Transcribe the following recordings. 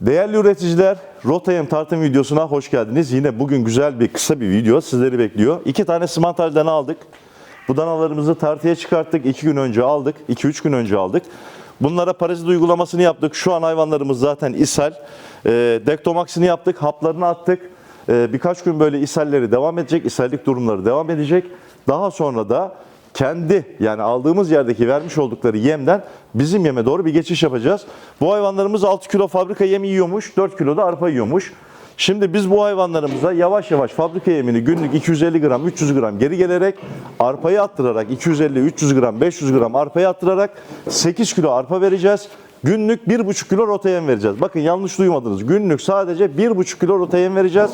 Değerli üreticiler, Rotayem tartım videosuna hoş geldiniz. Yine bugün güzel bir kısa bir video sizleri bekliyor. İki tane simantal dana aldık. Bu danalarımızı tartıya çıkarttık. İki gün önce aldık. 2-3 gün önce aldık. Bunlara parazit uygulamasını yaptık. Şu an hayvanlarımız zaten ishal. E, dektomaksini yaptık. Haplarını attık. E, birkaç gün böyle ishalleri devam edecek. ishallik durumları devam edecek. Daha sonra da kendi yani aldığımız yerdeki vermiş oldukları yemden bizim yeme doğru bir geçiş yapacağız. Bu hayvanlarımız 6 kilo fabrika yemi yiyormuş, 4 kilo da arpa yiyormuş. Şimdi biz bu hayvanlarımıza yavaş yavaş fabrika yemini günlük 250 gram, 300 gram geri gelerek arpayı attırarak 250, 300 gram, 500 gram arpayı attırarak 8 kilo arpa vereceğiz. Günlük 1,5 kilo rota yem vereceğiz. Bakın yanlış duymadınız. Günlük sadece 1,5 kilo rota yem vereceğiz.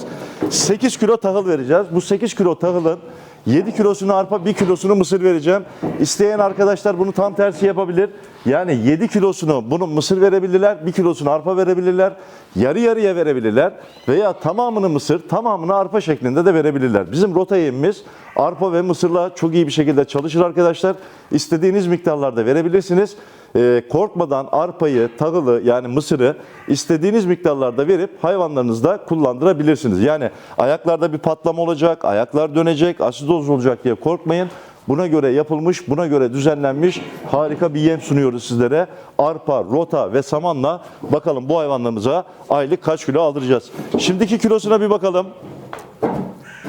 8 kilo tahıl vereceğiz. Bu 8 kilo tahılın 7 kilosunu arpa, 1 kilosunu mısır vereceğim. İsteyen arkadaşlar bunu tam tersi yapabilir. Yani 7 kilosunu bunu mısır verebilirler, 1 kilosunu arpa verebilirler, yarı yarıya verebilirler veya tamamını mısır, tamamını arpa şeklinde de verebilirler. Bizim rota yemimiz arpa ve mısırla çok iyi bir şekilde çalışır arkadaşlar. İstediğiniz miktarlarda verebilirsiniz. Ee, korkmadan arpayı, tahılı yani mısırı istediğiniz miktarlarda verip hayvanlarınızda kullandırabilirsiniz. Yani ayaklarda bir patlama olacak, ayaklar dönecek, asidoz olacak diye korkmayın. Buna göre yapılmış, buna göre düzenlenmiş harika bir yem sunuyoruz sizlere. Arpa, rota ve samanla bakalım bu hayvanlarımıza aylık kaç kilo aldıracağız. Şimdiki kilosuna bir bakalım.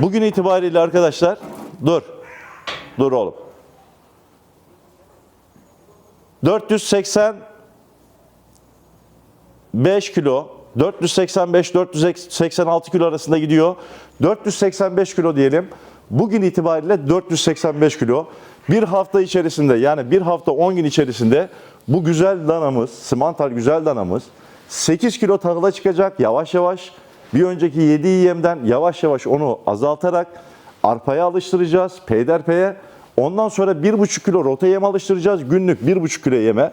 Bugün itibariyle arkadaşlar dur. Dur oğlum. 485 kilo, 485-486 kilo arasında gidiyor. 485 kilo diyelim. Bugün itibariyle 485 kilo. Bir hafta içerisinde yani bir hafta 10 gün içerisinde bu güzel danamız, simantal güzel danamız 8 kilo tahıla çıkacak yavaş yavaş. Bir önceki yediği yemden yavaş yavaş onu azaltarak arpaya alıştıracağız peyderpeye. Ondan sonra 1,5 kilo rota yem alıştıracağız. Günlük 1,5 kilo yeme.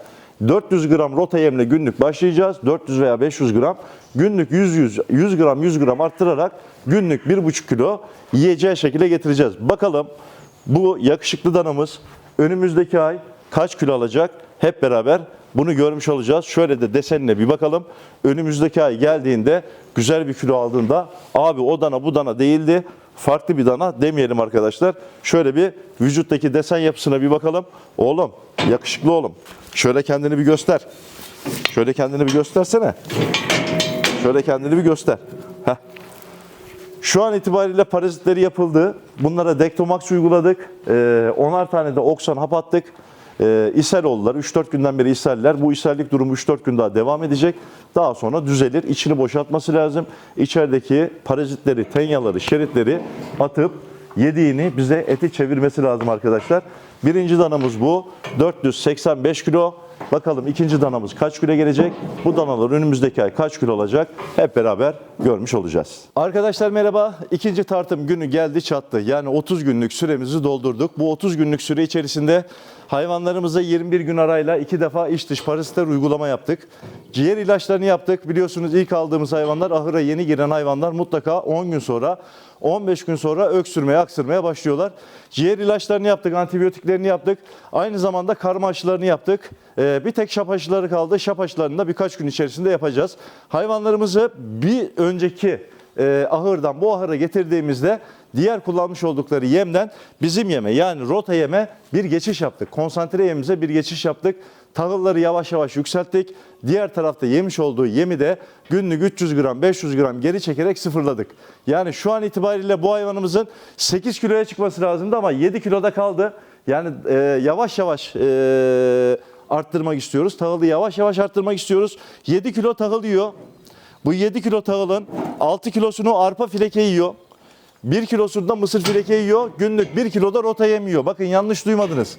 400 gram rota yemle günlük başlayacağız. 400 veya 500 gram. Günlük 100, 100, 100 gram 100 gram arttırarak günlük 1,5 kilo yiyeceği şekilde getireceğiz. Bakalım bu yakışıklı danamız önümüzdeki ay kaç kilo alacak? Hep beraber bunu görmüş olacağız. Şöyle de desenine bir bakalım. Önümüzdeki ay geldiğinde güzel bir kilo aldığında abi o dana bu dana değildi. Farklı bir dana demeyelim arkadaşlar. Şöyle bir vücuttaki desen yapısına bir bakalım. Oğlum yakışıklı oğlum. Şöyle kendini bir göster. Şöyle kendini bir göstersene. Şöyle kendini bir göster. Heh. Şu an itibariyle parazitleri yapıldı. Bunlara Dektomax uyguladık. Ee, 10'ar tane de Oksan hap attık. Ee, ishal oldular. 3-4 günden beri ishaller. Bu ishallik durumu 3-4 gün daha devam edecek. Daha sonra düzelir. İçini boşaltması lazım. İçerideki parazitleri, tenyaları, şeritleri atıp yediğini bize eti çevirmesi lazım arkadaşlar. Birinci danamız bu. 485 kilo. Bakalım ikinci danamız kaç kilo gelecek? Bu danalar önümüzdeki ay kaç kilo olacak? Hep beraber görmüş olacağız. Arkadaşlar merhaba. İkinci tartım günü geldi çattı. Yani 30 günlük süremizi doldurduk. Bu 30 günlük süre içerisinde hayvanlarımıza 21 gün arayla iki defa iç dış parazitler uygulama yaptık. Ciğer ilaçlarını yaptık. Biliyorsunuz ilk aldığımız hayvanlar ahıra yeni giren hayvanlar mutlaka 10 gün sonra 15 gün sonra öksürmeye, aksırmaya başlıyorlar. Ciğer ilaçlarını yaptık, antibiyotiklerini yaptık. Aynı zamanda karma aşılarını yaptık. Ee, bir tek şap aşıları kaldı. Şap aşılarını da birkaç gün içerisinde yapacağız. Hayvanlarımızı bir önceki e, ahırdan bu ahıra getirdiğimizde diğer kullanmış oldukları yemden bizim yeme yani rota yeme bir geçiş yaptık. Konsantre yemimize bir geçiş yaptık. Tahılları yavaş yavaş yükselttik. Diğer tarafta yemiş olduğu yemi de günlük 300 gram 500 gram geri çekerek sıfırladık. Yani şu an itibariyle bu hayvanımızın 8 kiloya çıkması lazımdı ama 7 kiloda kaldı. Yani e, yavaş yavaş e, arttırmak istiyoruz. Tahılı yavaş yavaş arttırmak istiyoruz. 7 kilo tahıl yiyor. Bu 7 kilo tahılın 6 kilosunu arpa fileke yiyor. 1 kilosunu da mısır fileke yiyor. Günlük 1 kilo da rota yemiyor. Bakın yanlış duymadınız.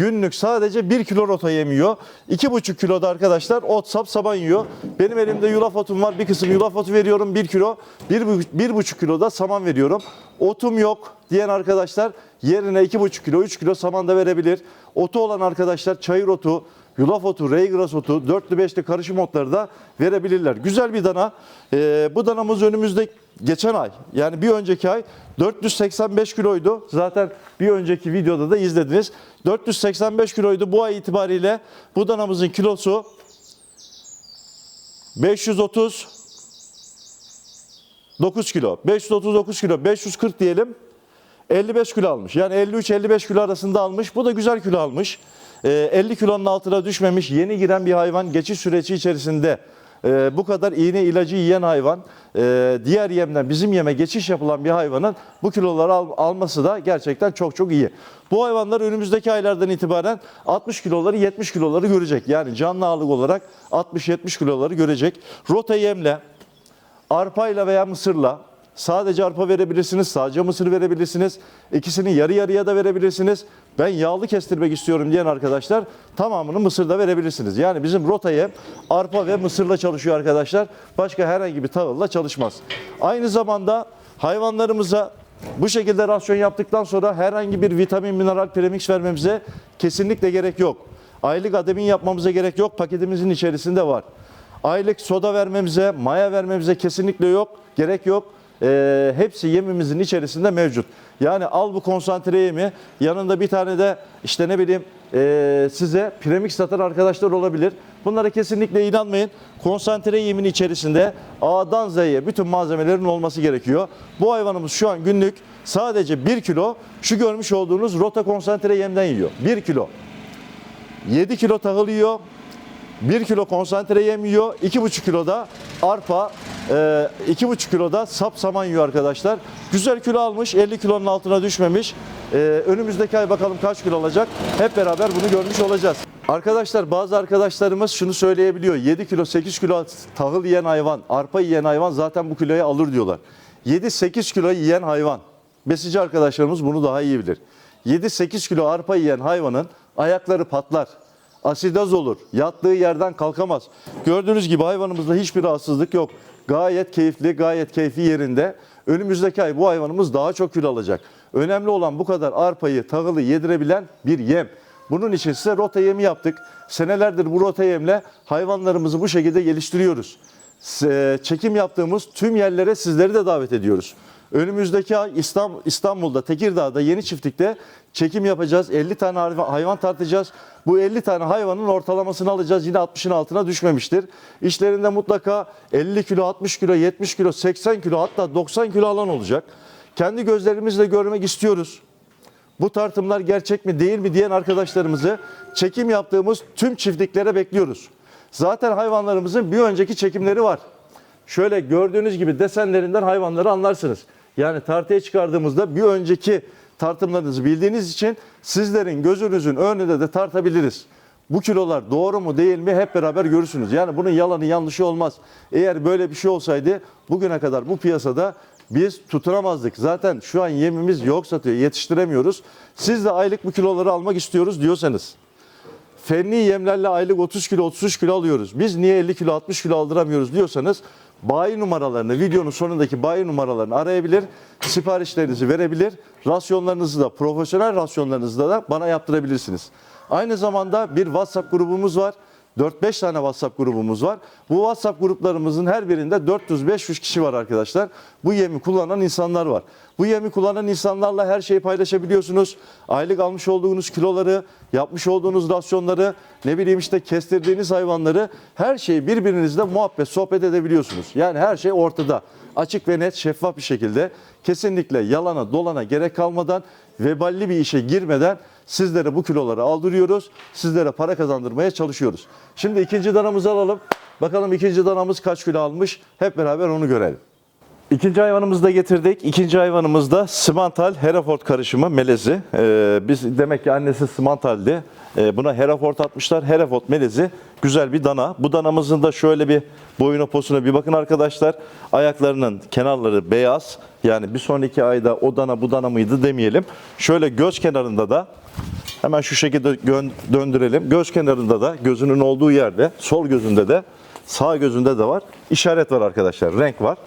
Günlük sadece 1 kilo rota yemiyor. 2,5 kilo da arkadaşlar ot sap saban yiyor. Benim elimde yulaf otum var. Bir kısım yulaf otu veriyorum 1 kilo. 1,5 kilo da saman veriyorum. Otum yok diyen arkadaşlar yerine 2,5 kilo 3 kilo saman da verebilir. Otu olan arkadaşlar çayır otu, yulaf otu, reygras otu, dörtlü beşli karışım otları da verebilirler. Güzel bir dana. Ee, bu danamız önümüzde geçen ay yani bir önceki ay 485 kiloydu. Zaten bir önceki videoda da izlediniz. 485 kiloydu. Bu ay itibariyle bu danamızın kilosu 530 9 kilo. 539 kilo. 540 diyelim. 55 kilo almış. Yani 53-55 kilo arasında almış. Bu da güzel kilo almış. Ee, 50 kilonun altına düşmemiş. Yeni giren bir hayvan geçiş süreci içerisinde e, bu kadar iğne ilacı yiyen hayvan e, diğer yemden bizim yeme geçiş yapılan bir hayvanın bu kiloları al- alması da gerçekten çok çok iyi. Bu hayvanlar önümüzdeki aylardan itibaren 60 kiloları 70 kiloları görecek. Yani canlı ağırlık olarak 60-70 kiloları görecek. Rota yemle arpayla veya mısırla sadece arpa verebilirsiniz, sadece mısır verebilirsiniz. İkisini yarı yarıya da verebilirsiniz. Ben yağlı kestirmek istiyorum diyen arkadaşlar tamamını mısırda verebilirsiniz. Yani bizim rotayı arpa ve mısırla çalışıyor arkadaşlar. Başka herhangi bir tahılla çalışmaz. Aynı zamanda hayvanlarımıza bu şekilde rasyon yaptıktan sonra herhangi bir vitamin, mineral premix vermemize kesinlikle gerek yok. Aylık ademin yapmamıza gerek yok. Paketimizin içerisinde var. Aylık soda vermemize, maya vermemize kesinlikle yok, gerek yok. Ee, hepsi yemimizin içerisinde mevcut. Yani al bu konsantre yemi, yanında bir tane de işte ne bileyim ee, size premix satan arkadaşlar olabilir. Bunlara kesinlikle inanmayın. Konsantre yemin içerisinde A'dan Z'ye bütün malzemelerin olması gerekiyor. Bu hayvanımız şu an günlük sadece 1 kilo şu görmüş olduğunuz rota konsantre yemden yiyor. 1 kilo. 7 kilo tahıl yiyor. 1 kilo konsantre yem yiyor. 2,5 kilo da arpa, e, 2,5 kilo da sap saman yiyor arkadaşlar. Güzel kilo almış, 50 kilonun altına düşmemiş. E, önümüzdeki ay bakalım kaç kilo alacak. Hep beraber bunu görmüş olacağız. Arkadaşlar bazı arkadaşlarımız şunu söyleyebiliyor. 7 kilo 8 kilo tahıl yiyen hayvan, arpa yiyen hayvan zaten bu kiloyu alır diyorlar. 7-8 kilo yiyen hayvan. Besici arkadaşlarımız bunu daha iyi bilir. 7-8 kilo arpa yiyen hayvanın ayakları patlar asidaz olur. Yattığı yerden kalkamaz. Gördüğünüz gibi hayvanımızda hiçbir rahatsızlık yok. Gayet keyifli, gayet keyfi yerinde. Önümüzdeki ay bu hayvanımız daha çok kilo alacak. Önemli olan bu kadar arpayı, tahılı yedirebilen bir yem. Bunun için size rota yemi yaptık. Senelerdir bu rota yemle hayvanlarımızı bu şekilde geliştiriyoruz. Çekim yaptığımız tüm yerlere sizleri de davet ediyoruz. Önümüzdeki ay İstanbul'da, Tekirdağ'da yeni çiftlikte çekim yapacağız. 50 tane hayvan tartacağız. Bu 50 tane hayvanın ortalamasını alacağız. Yine 60'ın altına düşmemiştir. İşlerinde mutlaka 50 kilo, 60 kilo, 70 kilo, 80 kilo hatta 90 kilo alan olacak. Kendi gözlerimizle görmek istiyoruz. Bu tartımlar gerçek mi değil mi diyen arkadaşlarımızı çekim yaptığımız tüm çiftliklere bekliyoruz. Zaten hayvanlarımızın bir önceki çekimleri var. Şöyle gördüğünüz gibi desenlerinden hayvanları anlarsınız. Yani tartıya çıkardığımızda bir önceki tartımlarınızı bildiğiniz için sizlerin gözünüzün önünde de tartabiliriz. Bu kilolar doğru mu değil mi hep beraber görürsünüz. Yani bunun yalanı yanlışı olmaz. Eğer böyle bir şey olsaydı bugüne kadar bu piyasada biz tutunamazdık. Zaten şu an yemimiz yok satıyor, yetiştiremiyoruz. Siz de aylık bu kiloları almak istiyoruz diyorsanız fenli yemlerle aylık 30 kilo 33 kilo alıyoruz. Biz niye 50 kilo 60 kilo aldıramıyoruz diyorsanız bayi numaralarını videonun sonundaki bayi numaralarını arayabilir, siparişlerinizi verebilir, rasyonlarınızı da profesyonel rasyonlarınızı da bana yaptırabilirsiniz. Aynı zamanda bir WhatsApp grubumuz var. 4-5 tane WhatsApp grubumuz var. Bu WhatsApp gruplarımızın her birinde 400-500 kişi var arkadaşlar. Bu yemi kullanan insanlar var. Bu yemi kullanan insanlarla her şeyi paylaşabiliyorsunuz. Aylık almış olduğunuz kiloları, yapmış olduğunuz rasyonları, ne bileyim işte kestirdiğiniz hayvanları her şeyi birbirinizle muhabbet, sohbet edebiliyorsunuz. Yani her şey ortada. Açık ve net, şeffaf bir şekilde kesinlikle yalana, dolana gerek kalmadan veballi bir işe girmeden sizlere bu kiloları aldırıyoruz. Sizlere para kazandırmaya çalışıyoruz. Şimdi ikinci danamızı alalım. Bakalım ikinci danamız kaç kilo almış? Hep beraber onu görelim. İkinci hayvanımızı da getirdik. İkinci hayvanımız da Simantal Hereford karışımı melezi. Ee, biz demek ki annesi Simantal'di. Ee, buna Hereford atmışlar. Hereford melezi güzel bir dana. Bu danamızın da şöyle bir boyuna posuna bir bakın arkadaşlar. Ayaklarının kenarları beyaz. Yani bir sonraki ayda o dana bu dana mıydı demeyelim. Şöyle göz kenarında da hemen şu şekilde döndürelim. Göz kenarında da gözünün olduğu yerde sol gözünde de sağ gözünde de var. İşaret var arkadaşlar. Renk var.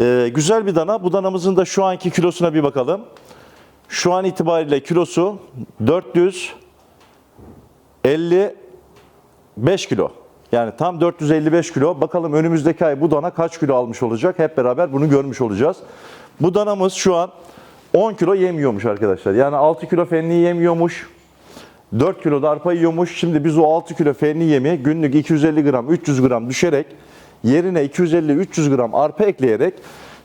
Ee, güzel bir dana. Bu danamızın da şu anki kilosuna bir bakalım. Şu an itibariyle kilosu 455 kilo. Yani tam 455 kilo. Bakalım önümüzdeki ay bu dana kaç kilo almış olacak? Hep beraber bunu görmüş olacağız. Bu danamız şu an 10 kilo yemiyormuş arkadaşlar. Yani 6 kilo fenli yemiyormuş. 4 kilo da arpa yiyormuş. Şimdi biz o 6 kilo fenli yemi günlük 250 gram, 300 gram düşerek yerine 250-300 gram arpa ekleyerek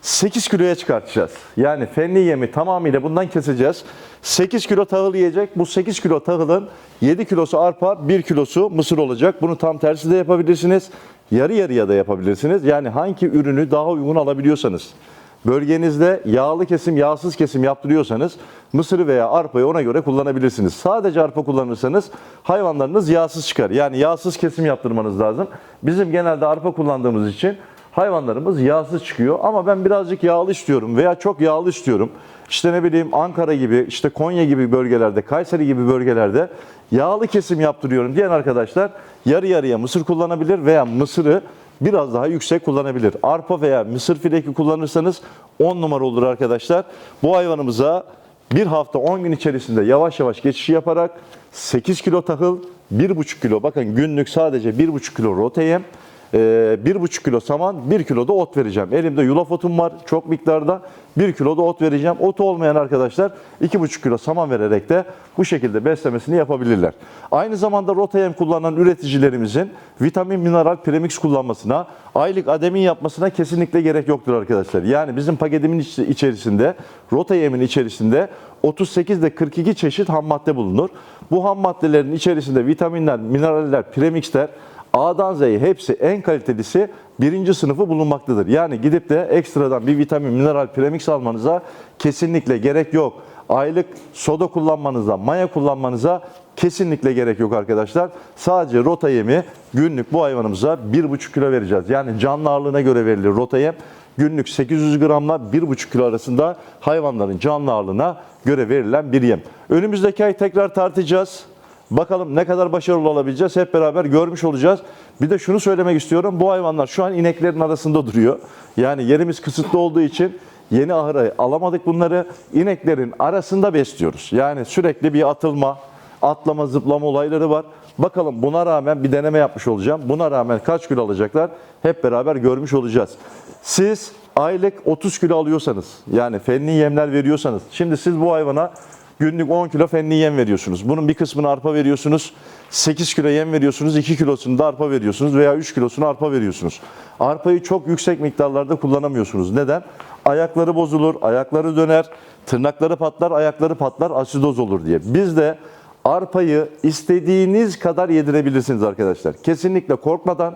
8 kiloya çıkartacağız. Yani fenli yemi tamamıyla bundan keseceğiz. 8 kilo tahıl yiyecek. Bu 8 kilo tahılın 7 kilosu arpa, 1 kilosu mısır olacak. Bunu tam tersi de yapabilirsiniz. Yarı yarıya da yapabilirsiniz. Yani hangi ürünü daha uygun alabiliyorsanız. Bölgenizde yağlı kesim, yağsız kesim yaptırıyorsanız mısırı veya arpayı ona göre kullanabilirsiniz. Sadece arpa kullanırsanız hayvanlarınız yağsız çıkar. Yani yağsız kesim yaptırmanız lazım. Bizim genelde arpa kullandığımız için hayvanlarımız yağsız çıkıyor. Ama ben birazcık yağlı istiyorum veya çok yağlı istiyorum. İşte ne bileyim Ankara gibi, işte Konya gibi bölgelerde, Kayseri gibi bölgelerde yağlı kesim yaptırıyorum diyen arkadaşlar yarı yarıya mısır kullanabilir veya mısırı biraz daha yüksek kullanabilir. Arpa veya mısır fileki kullanırsanız 10 numara olur arkadaşlar. Bu hayvanımıza bir hafta 10 gün içerisinde yavaş yavaş geçişi yaparak 8 kilo tahıl, 1,5 kilo bakın günlük sadece 1,5 kilo rote ee, 1,5 kilo saman, 1 kilo da ot vereceğim. Elimde yulaf otum var çok miktarda. 1 kilo da ot vereceğim. Otu olmayan arkadaşlar 2,5 kilo saman vererek de bu şekilde beslemesini yapabilirler. Aynı zamanda rota yem kullanan üreticilerimizin vitamin, mineral, premix kullanmasına, aylık ademin yapmasına kesinlikle gerek yoktur arkadaşlar. Yani bizim paketimin iç- içerisinde, rota yemin içerisinde 38 ile 42 çeşit ham madde bulunur. Bu ham maddelerin içerisinde vitaminler, mineraller, premixler, A'dan Z'ye hepsi en kalitelisi birinci sınıfı bulunmaktadır. Yani gidip de ekstradan bir vitamin, mineral, premix almanıza kesinlikle gerek yok. Aylık soda kullanmanıza, maya kullanmanıza kesinlikle gerek yok arkadaşlar. Sadece rota yemi günlük bu hayvanımıza 1,5 kilo vereceğiz. Yani canlı ağırlığına göre verilir rota yem. Günlük 800 gramla 1,5 kilo arasında hayvanların canlı ağırlığına göre verilen bir yem. Önümüzdeki ay tekrar tartacağız. Bakalım ne kadar başarılı olabileceğiz hep beraber görmüş olacağız. Bir de şunu söylemek istiyorum. Bu hayvanlar şu an ineklerin arasında duruyor. Yani yerimiz kısıtlı olduğu için yeni ahıra alamadık bunları. İneklerin arasında besliyoruz. Yani sürekli bir atılma, atlama, zıplama olayları var. Bakalım buna rağmen bir deneme yapmış olacağım. Buna rağmen kaç kilo alacaklar hep beraber görmüş olacağız. Siz aylık 30 kilo alıyorsanız yani fenli yemler veriyorsanız şimdi siz bu hayvana Günlük 10 kilo fenli yem veriyorsunuz. Bunun bir kısmını arpa veriyorsunuz. 8 kilo yem veriyorsunuz. 2 kilosunu da arpa veriyorsunuz veya 3 kilosunu arpa veriyorsunuz. Arpayı çok yüksek miktarlarda kullanamıyorsunuz. Neden? Ayakları bozulur, ayakları döner, tırnakları patlar, ayakları patlar, asidoz olur diye. Biz de arpayı istediğiniz kadar yedirebilirsiniz arkadaşlar. Kesinlikle korkmadan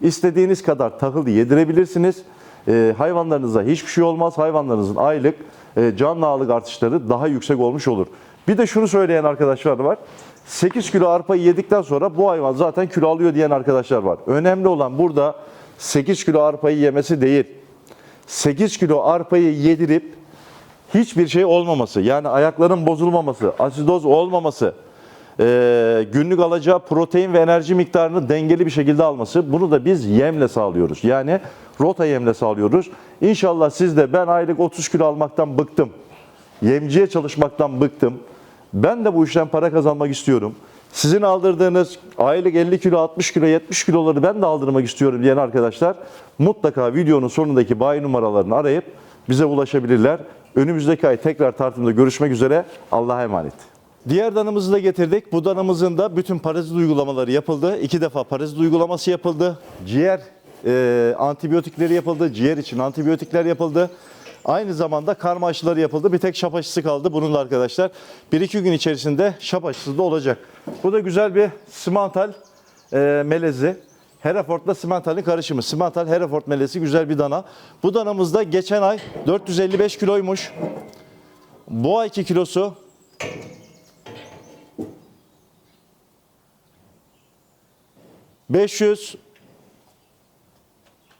istediğiniz kadar tahıl yedirebilirsiniz. Ee, hayvanlarınıza hiçbir şey olmaz. Hayvanlarınızın aylık e, can ağırlık artışları daha yüksek olmuş olur. Bir de şunu söyleyen arkadaşlar var. 8 kilo arpayı yedikten sonra bu hayvan zaten kilo alıyor diyen arkadaşlar var. Önemli olan burada 8 kilo arpayı yemesi değil. 8 kilo arpayı yedirip hiçbir şey olmaması, yani ayakların bozulmaması, asidoz olmaması, e, günlük alacağı protein ve enerji miktarını dengeli bir şekilde alması, bunu da biz yemle sağlıyoruz. Yani rota yemle sağlıyoruz. İnşallah siz de ben aylık 30 kilo almaktan bıktım, yemciye çalışmaktan bıktım, ben de bu işten para kazanmak istiyorum. Sizin aldırdığınız aylık 50 kilo, 60 kilo, 70 kiloları ben de aldırmak istiyorum diyen arkadaşlar mutlaka videonun sonundaki bayi numaralarını arayıp bize ulaşabilirler. Önümüzdeki ay tekrar tartımda görüşmek üzere. Allah'a emanet. Diğer danımızı da getirdik. Bu danımızın da bütün parazit uygulamaları yapıldı. İki defa parazit uygulaması yapıldı. Ciğer e, antibiyotikleri yapıldı. Ciğer için antibiyotikler yapıldı. Aynı zamanda karma aşıları yapıldı. Bir tek şap aşısı kaldı bunun da arkadaşlar. 1-2 gün içerisinde şap aşısı da olacak. Bu da güzel bir simantal e, melezi. Hereford'la Simental'in karışımı. Simental Hereford melezi güzel bir dana. Bu danamız da geçen ay 455 kiloymuş. Bu ayki kilosu 500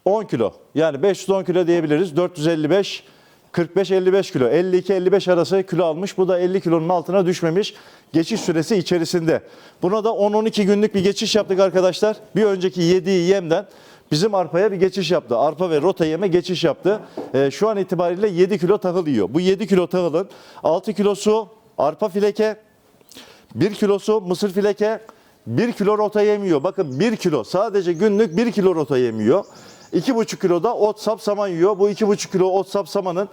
10 kilo. Yani 510 kilo diyebiliriz. 455 45-55 kilo. 52-55 arası kilo almış. Bu da 50 kilonun altına düşmemiş. Geçiş süresi içerisinde. Buna da 10-12 günlük bir geçiş yaptık arkadaşlar. Bir önceki yediği yemden bizim arpaya bir geçiş yaptı. Arpa ve rota yeme geçiş yaptı. Ee, şu an itibariyle 7 kilo tahıl yiyor. Bu 7 kilo tahılın 6 kilosu arpa fileke, 1 kilosu mısır fileke, 1 kilo rota yemiyor. Bakın 1 kilo sadece günlük 1 kilo rota yemiyor. 2,5 kilo da ot sap saman yiyor. Bu 2,5 kilo ot sap samanın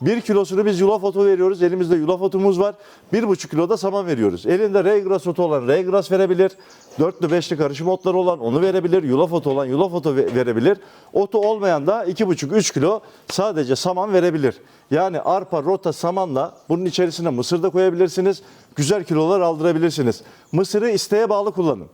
1 kilosunu biz yulaf otu veriyoruz. Elimizde yulaf otumuz var. 1,5 kilo da saman veriyoruz. Elinde Regras otu olan Regras verebilir. Dörtlü beşli karışım otları olan onu verebilir. Yulaf otu olan yulaf otu ve- verebilir. Otu olmayan da 2,5-3 kilo sadece saman verebilir. Yani arpa, rota, samanla bunun içerisine mısır da koyabilirsiniz. Güzel kilolar aldırabilirsiniz. Mısırı isteğe bağlı kullanın.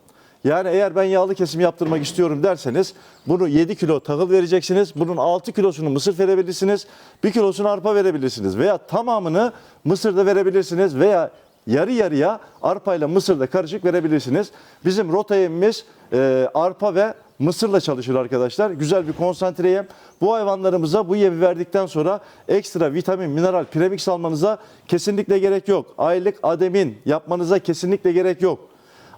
Yani eğer ben yağlı kesim yaptırmak istiyorum derseniz bunu 7 kilo tahıl vereceksiniz. Bunun 6 kilosunu mısır verebilirsiniz. 1 kilosunu arpa verebilirsiniz. Veya tamamını mısırda verebilirsiniz. Veya yarı yarıya arpayla mısırda karışık verebilirsiniz. Bizim rota e, arpa ve mısırla çalışır arkadaşlar. Güzel bir konsantre. Bu hayvanlarımıza bu yemi verdikten sonra ekstra vitamin, mineral, premix almanıza kesinlikle gerek yok. Aylık ademin yapmanıza kesinlikle gerek yok.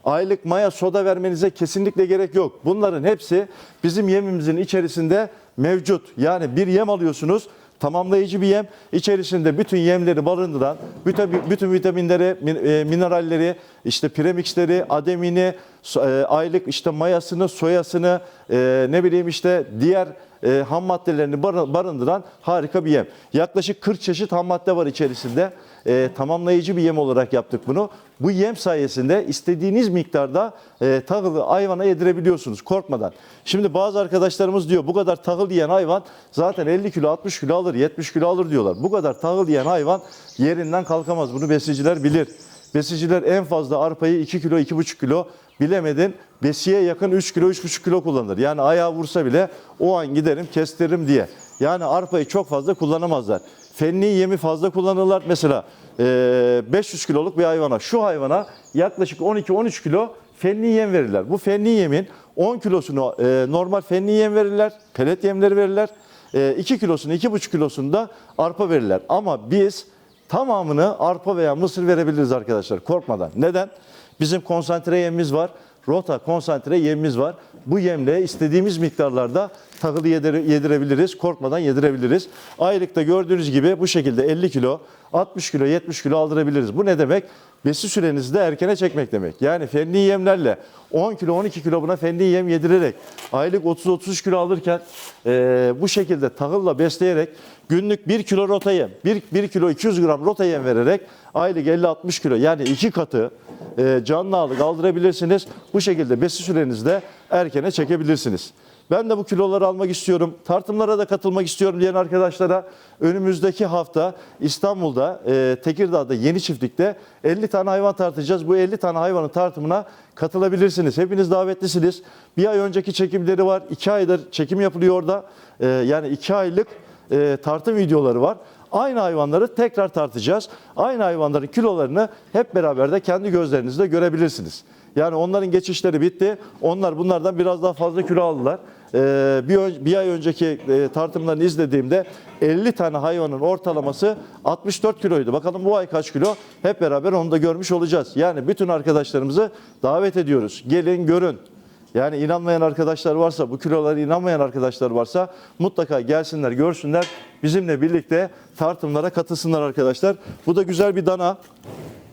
Aylık maya soda vermenize kesinlikle gerek yok. Bunların hepsi bizim yemimizin içerisinde mevcut. Yani bir yem alıyorsunuz, tamamlayıcı bir yem. İçerisinde bütün yemleri barındıran, bütün, bütün vitaminleri, min- e, mineralleri, işte premixleri, ademini, e, aylık işte mayasını, soyasını, e, ne bileyim işte diğer e, ham maddelerini barı- barındıran harika bir yem. Yaklaşık 40 çeşit ham madde var içerisinde. E, tamamlayıcı bir yem olarak yaptık bunu. Bu yem sayesinde istediğiniz miktarda e, tahılı hayvana yedirebiliyorsunuz korkmadan. Şimdi bazı arkadaşlarımız diyor bu kadar tahıl yiyen hayvan zaten 50 kilo 60 kilo alır 70 kilo alır diyorlar. Bu kadar tahıl yiyen hayvan yerinden kalkamaz bunu besiciler bilir. Besiciler en fazla arpayı 2 kilo 2,5 kilo bilemedin besiye yakın 3 kilo 3,5 kilo kullanır. Yani ayağı vursa bile o an giderim kestiririm diye. Yani arpayı çok fazla kullanamazlar. Fenli yemi fazla kullanırlar. Mesela eee, 500 kiloluk bir hayvana şu hayvana yaklaşık 12-13 kilo fenli yem verirler. Bu fenli yemin 10 kilosunu eee, normal fenli yem verirler. Pelet yemleri verirler. Eee, 2 kilosunu 2,5 kilosunu da arpa verirler. Ama biz tamamını arpa veya mısır verebiliriz arkadaşlar korkmadan. Neden? Bizim konsantre yemimiz var. Rota konsantre yemimiz var. Bu yemle istediğimiz miktarlarda tahılı yedire- yedirebiliriz. Korkmadan yedirebiliriz. Aylıkta gördüğünüz gibi bu şekilde 50 kilo, 60 kilo, 70 kilo aldırabiliriz. Bu ne demek? Besi sürenizi de erkene çekmek demek. Yani fenli yemlerle 10 kilo, 12 kilo buna fenli yem yedirerek aylık 30-33 kilo alırken eee, bu şekilde tahılla besleyerek günlük 1 kilo rota yem, 1, 1 kilo 200 gram rota yem vererek aylık 50-60 kilo yani iki katı e, canlı ağırlık aldırabilirsiniz. Bu şekilde besi sürenizi de erkene çekebilirsiniz. Ben de bu kiloları almak istiyorum. Tartımlara da katılmak istiyorum diyen arkadaşlara önümüzdeki hafta İstanbul'da, e, Tekirdağ'da yeni çiftlikte 50 tane hayvan tartacağız. Bu 50 tane hayvanın tartımına katılabilirsiniz. Hepiniz davetlisiniz. Bir ay önceki çekimleri var. 2 aydır çekim yapılıyor orada. E, yani 2 aylık e, tartım videoları var. Aynı hayvanları tekrar tartacağız. Aynı hayvanların kilolarını hep beraber de kendi gözlerinizle görebilirsiniz. Yani onların geçişleri bitti. Onlar bunlardan biraz daha fazla kilo aldılar. Ee, bir, bir ay önceki e, tartımlarını izlediğimde 50 tane hayvanın ortalaması 64 kiloydu. Bakalım bu ay kaç kilo? Hep beraber onu da görmüş olacağız. Yani bütün arkadaşlarımızı davet ediyoruz. Gelin görün. Yani inanmayan arkadaşlar varsa, bu kilolara inanmayan arkadaşlar varsa mutlaka gelsinler, görsünler. Bizimle birlikte tartımlara katılsınlar arkadaşlar. Bu da güzel bir dana.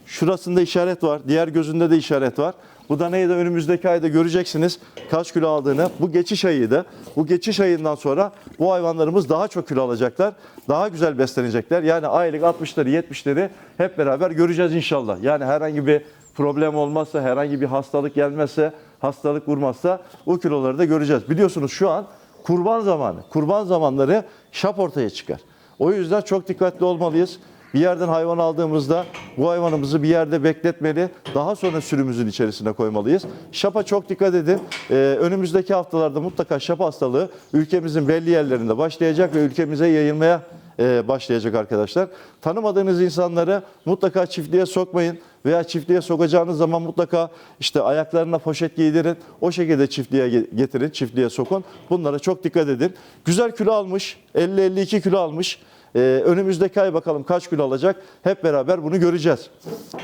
Şurasında işaret var, diğer gözünde de işaret var. Bu danayı da önümüzdeki ayda göreceksiniz kaç kilo aldığını. Bu geçiş ayıydı. Bu geçiş ayından sonra bu hayvanlarımız daha çok kilo alacaklar. Daha güzel beslenecekler. Yani aylık 60'ları 70'leri hep beraber göreceğiz inşallah. Yani herhangi bir problem olmazsa, herhangi bir hastalık gelmezse, hastalık vurmazsa o kiloları da göreceğiz. Biliyorsunuz şu an kurban zamanı. Kurban zamanları şap ortaya çıkar. O yüzden çok dikkatli olmalıyız. Bir yerden hayvan aldığımızda bu hayvanımızı bir yerde bekletmeli. Daha sonra sürümüzün içerisine koymalıyız. Şapa çok dikkat edin. Ee, önümüzdeki haftalarda mutlaka şap hastalığı ülkemizin belli yerlerinde başlayacak ve ülkemize yayılmaya e, başlayacak arkadaşlar. Tanımadığınız insanları mutlaka çiftliğe sokmayın veya çiftliğe sokacağınız zaman mutlaka işte ayaklarına poşet giydirin. O şekilde çiftliğe ge- getirin, çiftliğe sokun. Bunlara çok dikkat edin. Güzel kilo almış, 50-52 kilo almış. Ee, önümüzdeki ay bakalım kaç kilo alacak hep beraber bunu göreceğiz.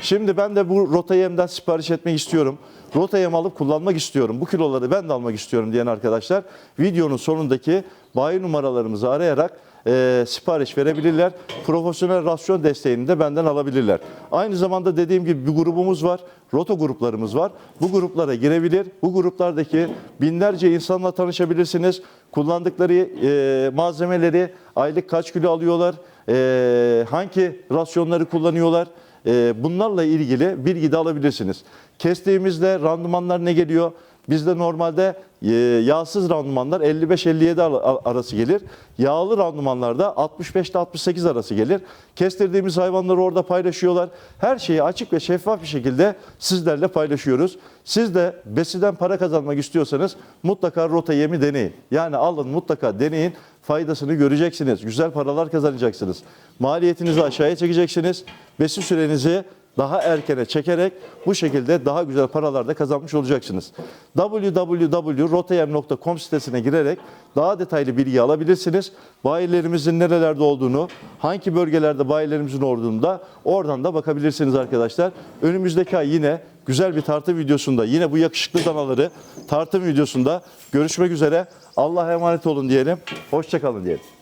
Şimdi ben de bu rota yemden sipariş etmek istiyorum. Rota yem alıp kullanmak istiyorum. Bu kiloları ben de almak istiyorum diyen arkadaşlar videonun sonundaki bayi numaralarımızı arayarak e, sipariş verebilirler. Profesyonel rasyon desteğini de benden alabilirler. Aynı zamanda dediğim gibi bir grubumuz var. Roto gruplarımız var. Bu gruplara girebilir. Bu gruplardaki binlerce insanla tanışabilirsiniz. Kullandıkları e, malzemeleri, aylık kaç kilo alıyorlar, e, hangi rasyonları kullanıyorlar, e, bunlarla ilgili bilgi de alabilirsiniz. Kestiğimizde randımanlar ne geliyor? Bizde normalde e, yağsız randımanlar 55-57 ar- arası gelir. Yağlı randımanlarda 65 68 arası gelir. Kestirdiğimiz hayvanları orada paylaşıyorlar. Her şeyi açık ve şeffaf bir şekilde sizlerle paylaşıyoruz. Siz de besiden para kazanmak istiyorsanız mutlaka rota yemi deneyin. Yani alın mutlaka deneyin. Faydasını göreceksiniz. Güzel paralar kazanacaksınız. Maliyetinizi aşağıya çekeceksiniz. Besi sürenizi daha erkene çekerek bu şekilde daha güzel paralar da kazanmış olacaksınız. www.rotayem.com sitesine girerek daha detaylı bilgi alabilirsiniz. Bayilerimizin nerelerde olduğunu, hangi bölgelerde bayilerimizin olduğunu da oradan da bakabilirsiniz arkadaşlar. Önümüzdeki ay yine güzel bir tartım videosunda, yine bu yakışıklı danaları tartım videosunda görüşmek üzere. Allah'a emanet olun diyelim. Hoşçakalın diyelim.